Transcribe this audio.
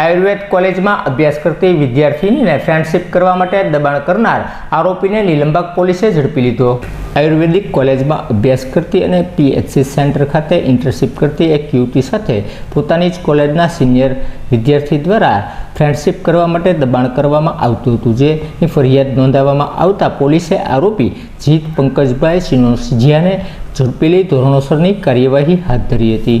આયુર્વેદ કોલેજમાં અભ્યાસ કરતી વિદ્યાર્થીનીને ફ્રેન્ડશિપ કરવા માટે દબાણ કરનાર આરોપીને લીલંબાગ પોલીસે ઝડપી લીધો. આયુર્વેદિક કોલેજમાં અભ્યાસ કરતી અને પીએચસી સેન્ટર ખાતે ઇન્ટર્નશીપ કરતી એક યુવતી સાથે પોતાની જ કોલેજના સિનિયર વિદ્યાર્થી દ્વારા ફ્રેન્ડશિપ કરવા માટે દબાણ કરવામાં આવતું હતું, જેની ફરિયાદ નોંધાવવામાં આવતા પોલીસે આરોપી જીત પંકજભાઈ સિનોસિજિયાને ઝડપી લઈ ધોરણોસરની કાર્યવાહી હાથ ધરી હતી.